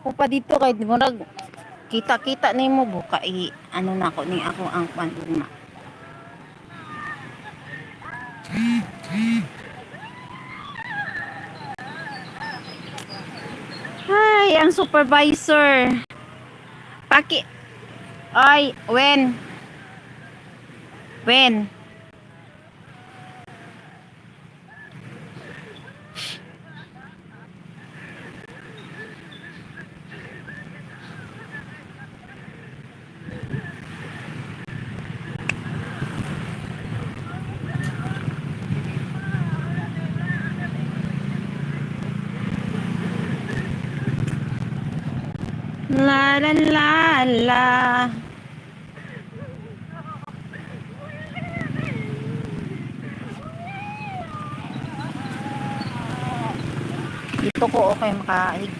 Ako pa dito kay nag kita-kita ni mo buka i ano na ako ni ako ang panduma. Ay, ang supervisor. Paki Ay, when? When? La la la la. Dito ko okay makaig.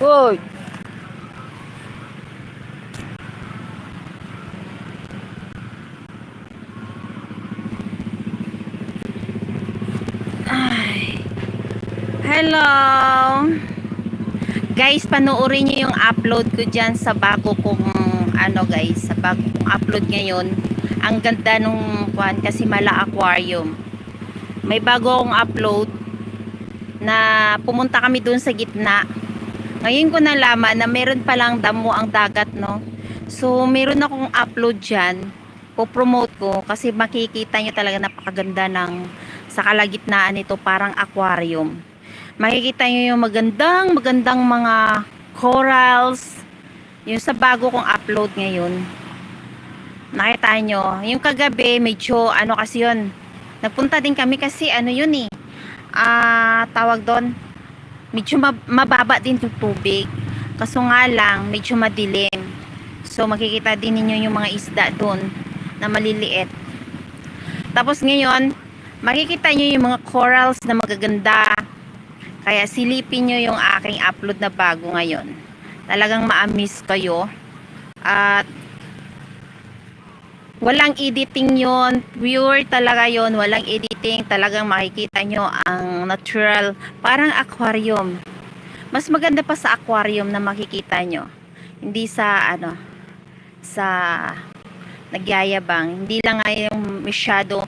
Hoy! Hello! Guys, panoorin nyo yung upload ko dyan sa bago kong ano guys, sa bago kong upload ngayon. Ang ganda nung kwan kasi mala aquarium. May bago akong upload na pumunta kami dun sa gitna. Ngayon ko nalaman na meron palang damo ang dagat, no? So, meron akong upload dyan. Po-promote ko kasi makikita nyo talaga napakaganda ng sa kalagitnaan nito parang aquarium. Makikita nyo yung magandang magandang mga corals. Yung sa bago kong upload ngayon. Nakita nyo. Yung kagabi medyo ano kasi yun. Nagpunta din kami kasi ano yun eh. Ah, tawag doon. Medyo mab- mababa din yung tubig. Kaso nga lang medyo madilim. So makikita din ninyo yung mga isda doon na maliliit. Tapos ngayon, makikita nyo yung mga corals na magaganda. Kaya silipin nyo yung aking upload na bago ngayon. Talagang ma-miss kayo. At walang editing yon Pure talaga yon Walang editing. Talagang makikita nyo ang natural. Parang aquarium. Mas maganda pa sa aquarium na makikita nyo. Hindi sa ano sa nagyayabang. Hindi lang nga yung masyado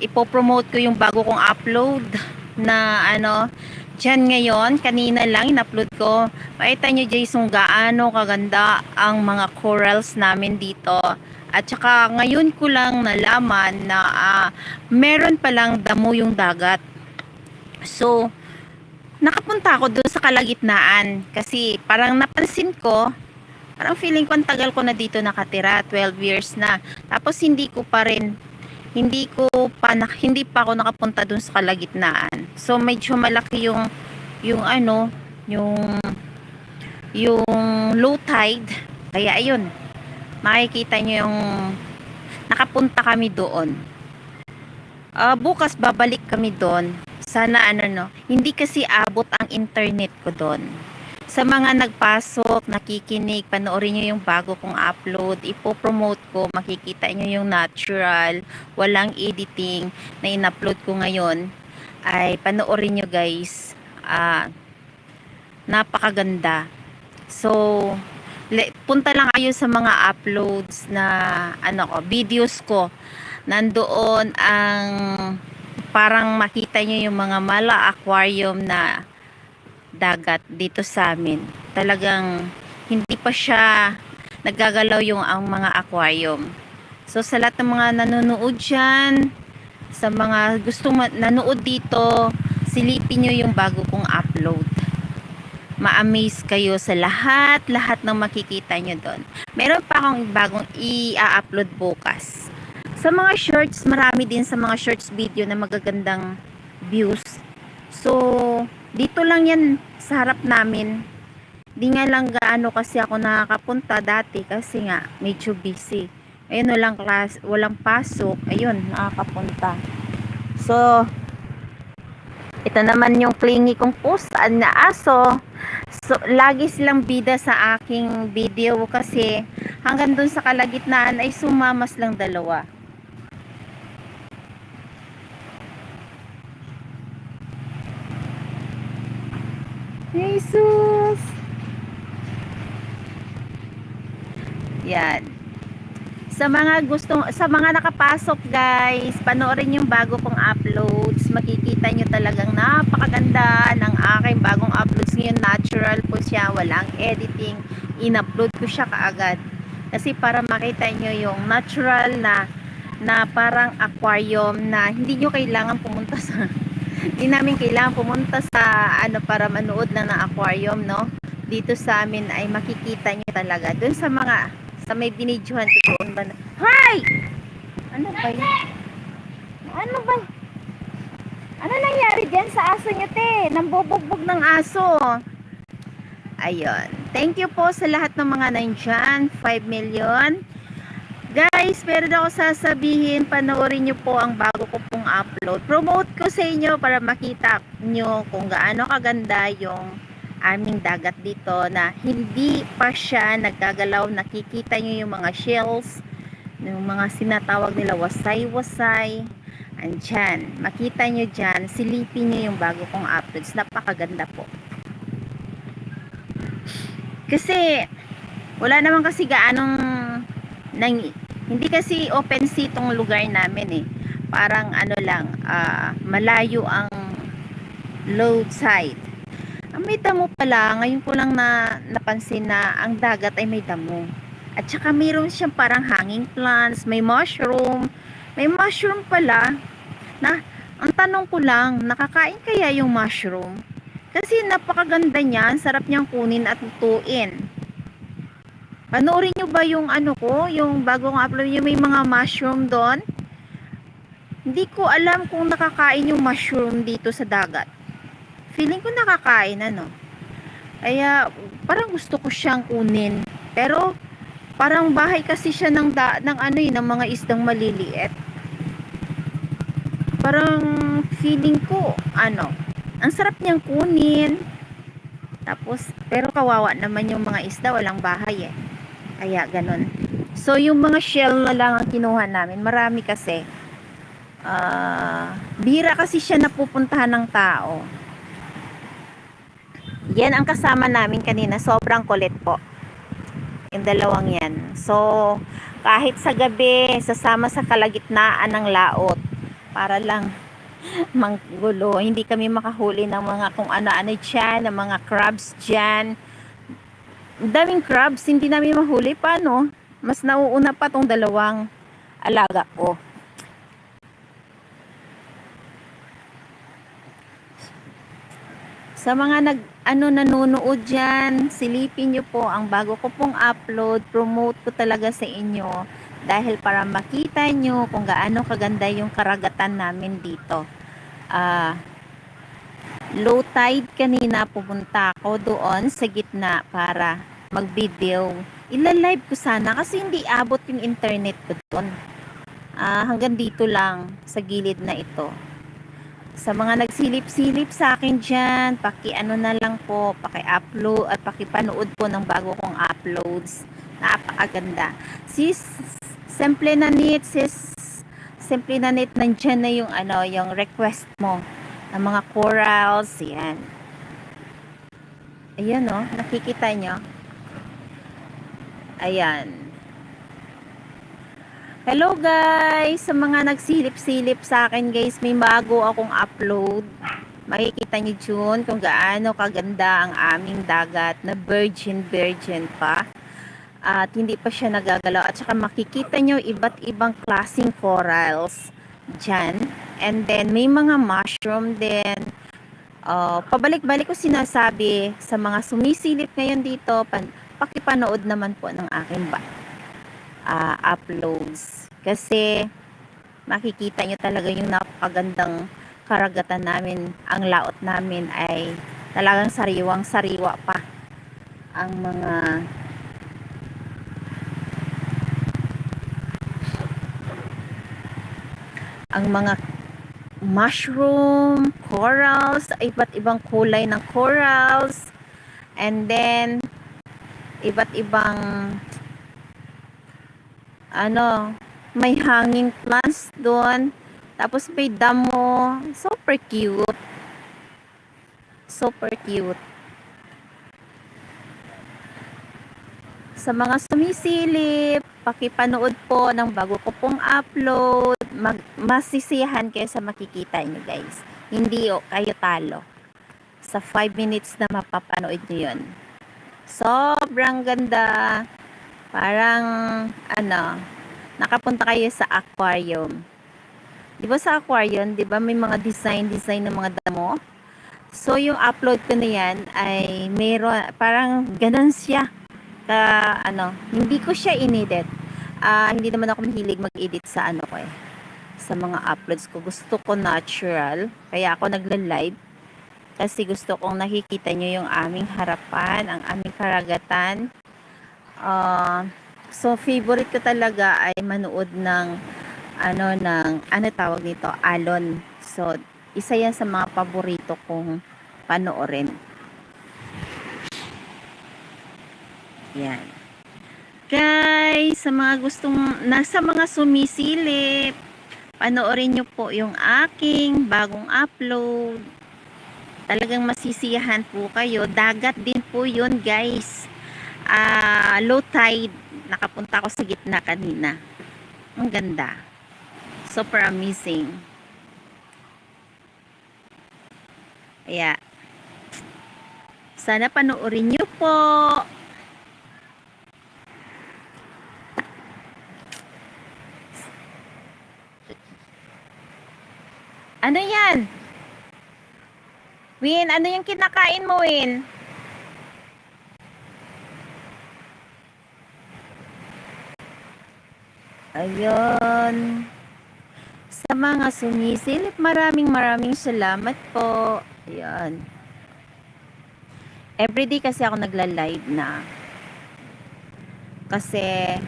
ipopromote ko yung bago kong upload na ano dyan ngayon, kanina lang in-upload ko. Makita nyo Jason gaano kaganda ang mga corals namin dito. At saka ngayon ko lang nalaman na uh, meron palang damo yung dagat. So, nakapunta ako doon sa kalagitnaan kasi parang napansin ko parang feeling ko ang tagal ko na dito nakatira 12 years na tapos hindi ko pa rin hindi ko pa na, hindi pa ako nakapunta dun sa kalagitnaan. So medyo malaki yung yung ano yung yung low tide. Kaya ayun makikita nyo yung nakapunta kami doon. Uh, bukas babalik kami doon. Sana ano no? Hindi kasi abot ang internet ko doon sa mga nagpasok, nakikinig, panoorin nyo yung bago kong upload, ipopromote ko, makikita nyo yung natural, walang editing na in-upload ko ngayon, ay panoorin nyo guys, uh, napakaganda. So, punta lang kayo sa mga uploads na, ano ko, videos ko, nandoon ang parang makita nyo yung mga mala aquarium na dagat dito sa amin. Talagang hindi pa siya naggagalaw yung ang mga aquarium. So sa lahat ng mga nanonood dyan, sa mga gustong nanood dito, silipin nyo yung bago kong upload. Ma-amaze kayo sa lahat, lahat ng makikita nyo doon. Meron pa akong bagong i-upload bukas. Sa mga shorts, marami din sa mga shorts video na magagandang views. So, dito lang yan sa harap namin. Di nga lang gaano kasi ako nakakapunta dati kasi nga medyo busy. Ayun, walang, class, walang pasok. Ayun, nakakapunta. So, ito naman yung clingy kong pusa na aso. So, lagi silang bida sa aking video kasi hanggang dun sa kalagitnaan ay sumamas lang dalawa. Jesus! Yan. Sa mga gustong sa mga nakapasok guys, panoorin yung bago kong uploads. Makikita nyo talagang napakaganda ng aking bagong uploads ngayon. Natural po siya, walang editing. In-upload ko siya kaagad. Kasi para makita nyo yung natural na na parang aquarium na hindi nyo kailangan pumunta sa hindi namin kailangan pumunta sa ano para manood na ng aquarium no dito sa amin ay makikita nyo talaga doon sa mga sa may binidyohan ko doon ba na, Hi! Ano ba yun? Ano ba? Ano nangyari dyan sa aso nyo, te? Nambubugbog ng aso. Ayun. Thank you po sa lahat ng mga nandyan. 5 million. Guys, meron ako sasabihin. Panoorin nyo po ang bago ko pong upload. Promote ko sa inyo para makita nyo kung gaano kaganda yung aming dagat dito na hindi pa siya nagagalaw. Nakikita nyo yung mga shells, yung mga sinatawag nila wasay-wasay. Andyan. Makita nyo dyan. Silipin nyo yung bago kong uploads. Napakaganda po. Kasi, wala naman kasi gaanong nang, hindi kasi open sea tong lugar namin eh. Parang ano lang, ah, malayo ang low tide. Ang may damo pala, ngayon ko lang na napansin na ang dagat ay may damo. At saka mayroon siyang parang hanging plants, may mushroom. May mushroom pala. Na, ang tanong ko lang, nakakain kaya yung mushroom? Kasi napakaganda niya, sarap niyang kunin at lutuin. Panoorin nyo ba yung ano ko, yung bagong upload yung may mga mushroom doon? Hindi ko alam kung nakakain yung mushroom dito sa dagat. Feeling ko nakakain ano. Kaya parang gusto ko siyang kunin. Pero parang bahay kasi siya ng, da, ng ano yun, ng mga isdang maliliit. Parang feeling ko, ano, ang sarap niyang kunin. Tapos, pero kawawa naman yung mga isda, walang bahay eh. Kaya ganun. So, yung mga shell na lang ang kinuha namin. Marami kasi. Ah, bira kasi siya napupuntahan ng tao. Yan ang kasama namin kanina. Sobrang kulit po. Yung dalawang yan. So, kahit sa gabi, sasama sa kalagitnaan ng laot. Para lang manggulo. Hindi kami makahuli ng mga kung ano-ano dyan, ng mga crabs dyan. Daming crabs, hindi namin mahuli. Paano? Mas nauuna pa tong dalawang alaga ko. Sa mga nag ano nanonood diyan, silipin niyo po ang bago ko pong upload, promote ko talaga sa inyo dahil para makita nyo kung gaano kaganda yung karagatan namin dito. Ah low tide kanina pupunta ako doon sa gitna para mag-video. Ila-live ko sana kasi hindi abot yung internet ko doon. Ah, hanggang dito lang sa gilid na ito sa mga nagsilip-silip sa akin dyan, paki-ano na lang po, paki-upload at paki-panood po ng bago kong uploads. Napakaganda. Sis, simple na nit, sis, simple na nit, nandyan na yung ano, yung request mo ng mga corals, yan. Ayan no, nakikita nyo. Ayan. Hello guys! Sa mga nagsilip-silip sa akin guys, may bago akong upload. Makikita niyo dyan kung gaano kaganda ang aming dagat na virgin virgin pa. At hindi pa siya nagagalaw. At saka makikita niyo iba't ibang klaseng corals dyan. And then may mga mushroom din. Uh, pabalik-balik ko sinasabi sa mga sumisilip ngayon dito, pan, pakipanood naman po ng aking ba uh, uploads. Kasi makikita nyo talaga yung napakagandang karagatan namin. Ang laot namin ay talagang sariwang sariwa pa ang mga ang mga mushroom, corals, iba't ibang kulay ng corals, and then iba't ibang ano, may hanging plants doon. Tapos may damo. Super cute. Super cute. Sa mga sumisilip, pakipanood po ng bago ko pong upload. Mag, masisiyahan kayo sa makikita nyo guys. Hindi o, kayo talo. Sa 5 minutes na mapapanood nyo yun. Sobrang ganda. Parang, ano, nakapunta kayo sa aquarium. Di ba sa aquarium, di ba may mga design-design ng mga damo? So, yung upload ko na yan ay meron, parang ganun siya. Ka, ano, hindi ko siya inedit. Ah, hindi naman ako mahilig mag-edit sa ano ko eh. Sa mga uploads ko. Gusto ko natural. Kaya ako nagla-live. Kasi gusto kong nakikita nyo yung aming harapan, ang aming karagatan. Ah, so, favorite ko talaga ay manood ng ano ng ano tawag nito alon so isa yan sa mga paborito kong panoorin yan. Guys sa mga gustong nasa mga sumisilip panoorin nyo po yung aking bagong upload. Talagang masisiyahan po kayo. Dagat din po yun guys. Ah, low tide. Nakapunta ako sa gitna kanina. Ang ganda. Super amazing. Kaya, sana panoorin nyo po. Ano yan? Win, ano yung kinakain mo, Win? Ayun. Sa mga sumisilip, maraming maraming salamat po. Ayan. Everyday kasi ako nagla-live na. Kasi,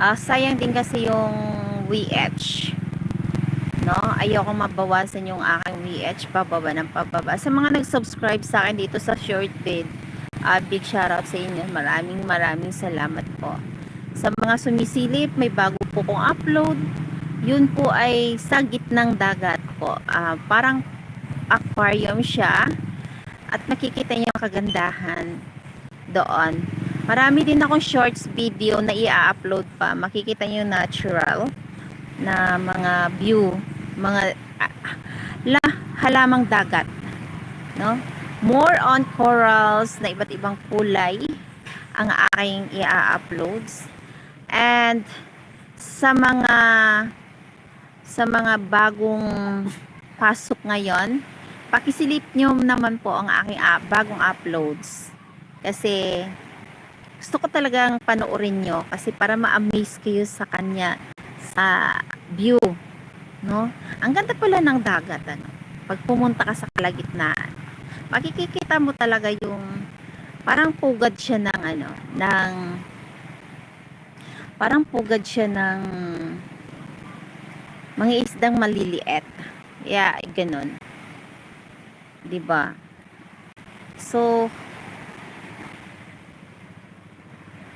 ah, sayang din kasi yung WH. No? Ayoko mabawasan yung aking WH pababa ng pababa. Sa mga nag-subscribe sa akin dito sa short vid, ah, big shoutout sa inyo. Maraming maraming salamat po. Sa mga sumisilip, may bago po kong upload yun po ay sa gitnang dagat po. Ah, parang aquarium siya. At makikita niyo ang kagandahan doon. Marami din akong shorts video na i-upload pa. Makikita niyo natural na mga view, mga ah, la, halamang dagat. No? More on corals na iba't ibang kulay ang aking i-uploads. And sa mga sa mga bagong pasok ngayon, pakisilip nyo naman po ang aking uh, bagong uploads. Kasi gusto ko talagang panoorin nyo kasi para ma-amaze kayo sa kanya sa view. No? Ang ganda pala ng dagat. Ano? Pag pumunta ka sa kalagitnaan, makikikita mo talaga yung parang pugad siya ng ano, ng parang pugad siya ng mga isdang maliliit. Yeah, ganun. 'Di ba? So,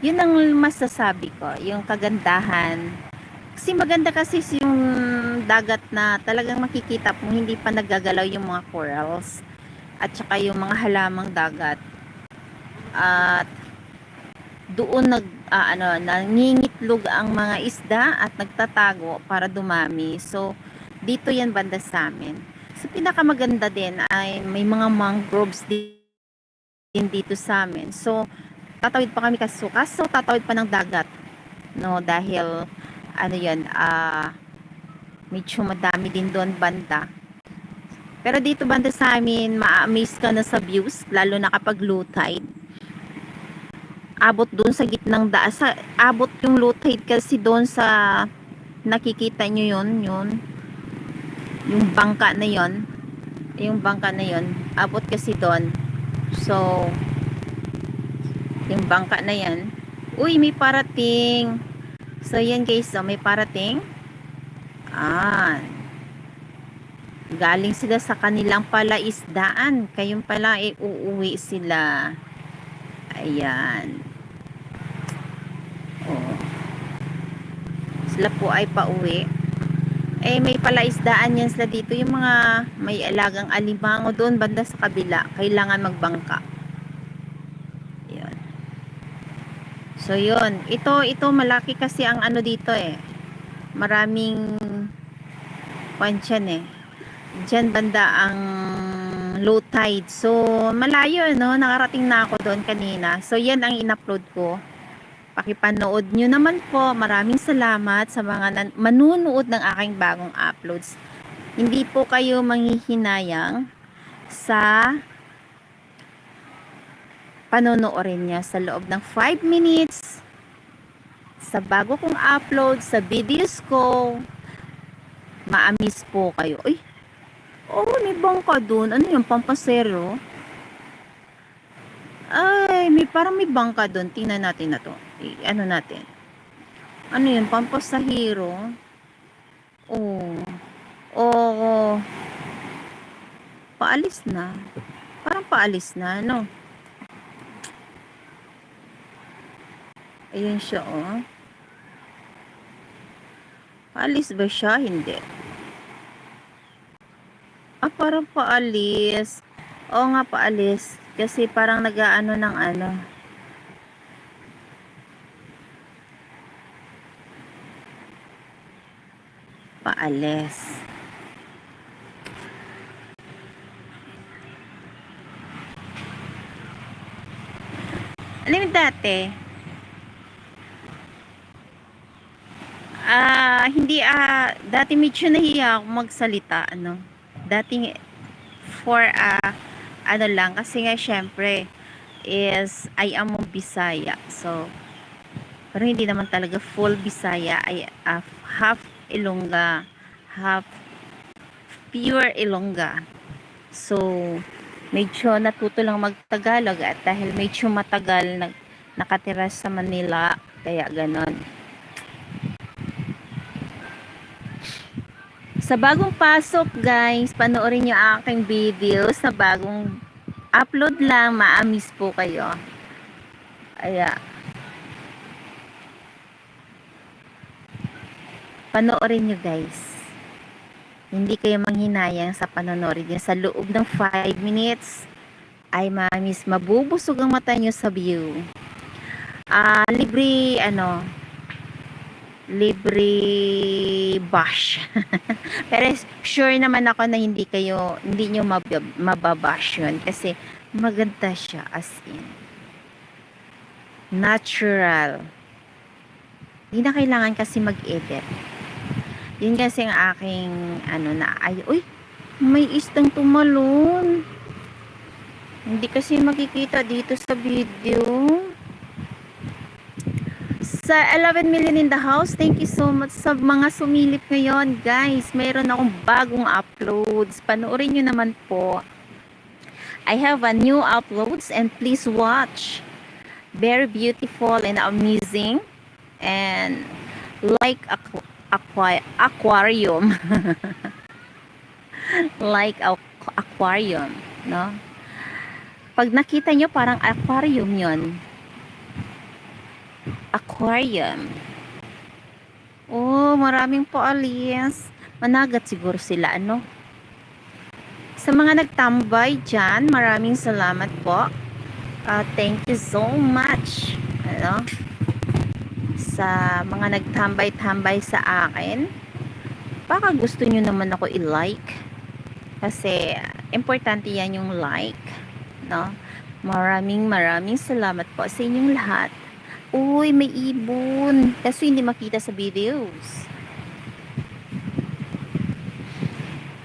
yun ang masasabi ko, yung kagandahan. Kasi maganda kasi yung dagat na talagang makikita mo hindi pa nagagalaw yung mga corals at saka yung mga halamang dagat. At doon nag uh, ano nangingitlog ang mga isda at nagtatago para dumami. So dito yan banda sa amin. So pinakamaganda din ay may mga mangroves din dito sa amin. So tatawid pa kami kasi so tatawid pa ng dagat. No dahil ano yan ah uh, medyo madami din doon banda. Pero dito banda sa amin, ma-amaze ka na sa views, lalo na kapag low tide abot doon sa gitnang daan. Sa, abot yung low tide kasi doon sa nakikita nyo yun, yun. Yung bangka na yun. Yung bangka na yun. Abot kasi doon. So, yung bangka na yan. Uy, may parating. So, yan guys. So, may parating. Ah. Galing sila sa kanilang pala isdaan. Kayong pala ay uuwi sila. Ayan. Oh. sila po ay pauwi. Eh, may palaisdaan yan sila dito. Yung mga may alagang alimango doon, banda sa kabila. Kailangan magbangka. Yun. So, yun. Ito, ito, malaki kasi ang ano dito eh. Maraming pansyan eh. Diyan banda ang low tide. So, malayo, no? Nakarating na ako doon kanina. So, yan ang in-upload ko. Pakipanood nyo naman po. Maraming salamat sa mga manunood ng aking bagong uploads. Hindi po kayo manghihinayang sa panonoodin niya sa loob ng 5 minutes sa bago kong upload sa videos ko maamis po kayo. Uy, oh, may bangka dun. Ano yung pampasero? Ay, may parang may bangka dun. Tingnan natin na to. I, ano natin? Ano yun? Pampasahero? Oh. Oh. Paalis na. Parang paalis na, no? Ayan siya, oh. Paalis ba siya? Hindi. Ah, parang paalis. Oo nga, paalis. Kasi parang nag-ano ng ano. Paalis. Alam mo dati, ah, hindi ah, dati medyo nahiya ako magsalita, ano. Dati for ah, ano lang, kasi nga syempre, is, I am a Bisaya. So, pero hindi naman talaga full Bisaya. I ah, half Ilongga, half pure Ilongga. So, medyo natuto lang magtagalog at dahil medyo matagal nag, nakatira sa Manila, kaya ganon. Sa bagong pasok guys, panoorin nyo aking video sa bagong upload lang, maamis po kayo. Aya. Panoorin nyo guys. Hindi kayo manghinayang sa panonorin nyo. Sa loob ng 5 minutes, ay maamis, mabubusog ang mata nyo sa view. Ah, libre, ano, libre bash. Pero sure naman ako na hindi kayo, hindi nyo mab- mababash yun. Kasi maganda siya as in. Natural. Hindi na kailangan kasi mag-edit. Yun kasi ang aking, ano na, ay, uy, may istang tumalon. Hindi kasi makikita dito sa video sa 11 million in the house. Thank you so much sa mga sumilip ngayon, guys. Mayroon akong bagong uploads. Panoorin nyo naman po. I have a new uploads and please watch. Very beautiful and amazing. And like aqu- aqua- aquarium. like aqu- aquarium, no? Pag nakita nyo, parang aquarium yon aquarium. Oh, maraming paalis. Managat siguro sila, ano? Sa mga nagtambay dyan, maraming salamat po. Uh, thank you so much. Ano? Sa mga nagtambay-tambay sa akin. Baka gusto nyo naman ako i-like. Kasi, importante yan yung like. No? Maraming maraming salamat po sa inyong lahat. Uy, may ibon. Kaso hindi makita sa videos.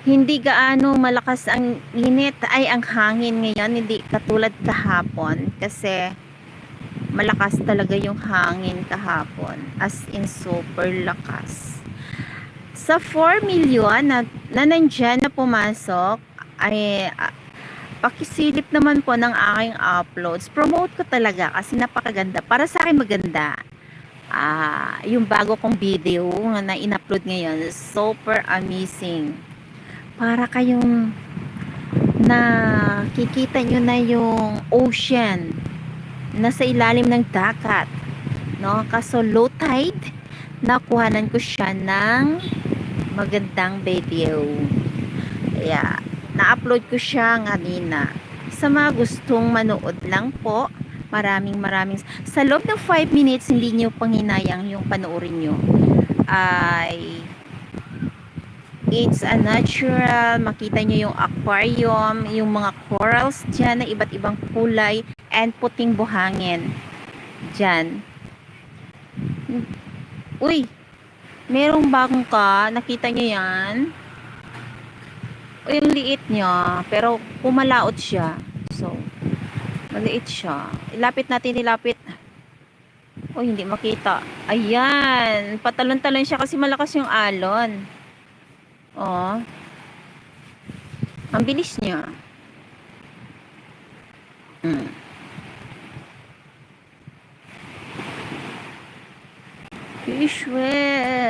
Hindi gaano malakas ang init ay ang hangin ngayon. Hindi katulad kahapon. Kasi malakas talaga yung hangin kahapon. As in super lakas. Sa 4 million na, na nandyan na pumasok ay pakisilip naman po ng aking uploads. Promote ko talaga kasi napakaganda. Para sa akin maganda. Ah, yung bago kong video na in-upload ngayon, super amazing. Para kayong nakikita nyo na yung ocean nasa ilalim ng dagat. No? Kaso low tide, nakuhanan ko siya ng magandang video. Kaya, na-upload ko siya kanina. Sa mga gustong manood lang po, maraming maraming, sa loob ng 5 minutes, hindi nyo panghinayang yung panoorin nyo. Ay, it's a natural, makita nyo yung aquarium, yung mga corals dyan na iba't ibang kulay, and puting buhangin. Dyan. Uy, merong bagong ka, nakita nyo yan? Yung liit niya, pero pumalaot siya. So, maliit siya. Ilapit natin, ilapit. Uy, hindi makita. Ayan, patalon-talon siya kasi malakas yung alon. Oh. Ang bilis niya. Mm. Fishway.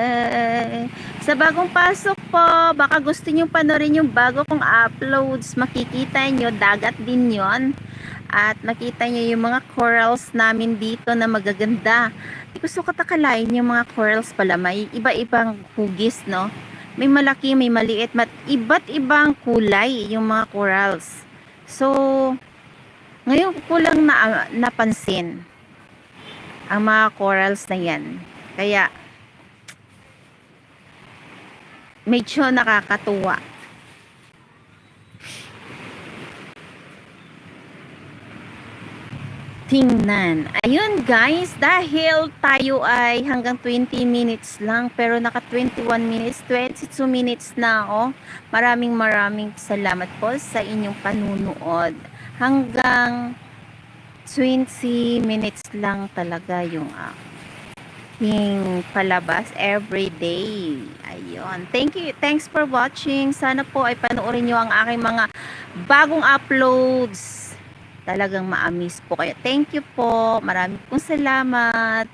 Sa bagong pasok po, baka gusto nyo panorin yung bago kong uploads. Makikita nyo, dagat din yon At makita nyo yung mga corals namin dito na magaganda. Di ko so katakalain yung mga corals pala. May iba-ibang hugis, no? May malaki, may maliit, mat iba't ibang kulay yung mga corals. So, ngayon ko lang na, napansin ang mga corals na yan. Kaya, medyo nakakatuwa. Tingnan. Ayun guys, dahil tayo ay hanggang 20 minutes lang, pero naka 21 minutes, 22 minutes na ako. Maraming maraming salamat po sa inyong panunood. Hanggang 20 minutes lang talaga yung aking palabas every day. Ayun. Thank you. Thanks for watching. Sana po ay panoorin nyo ang aking mga bagong uploads. Talagang ma-amaze po kayo. Thank you po. Maraming pong salamat.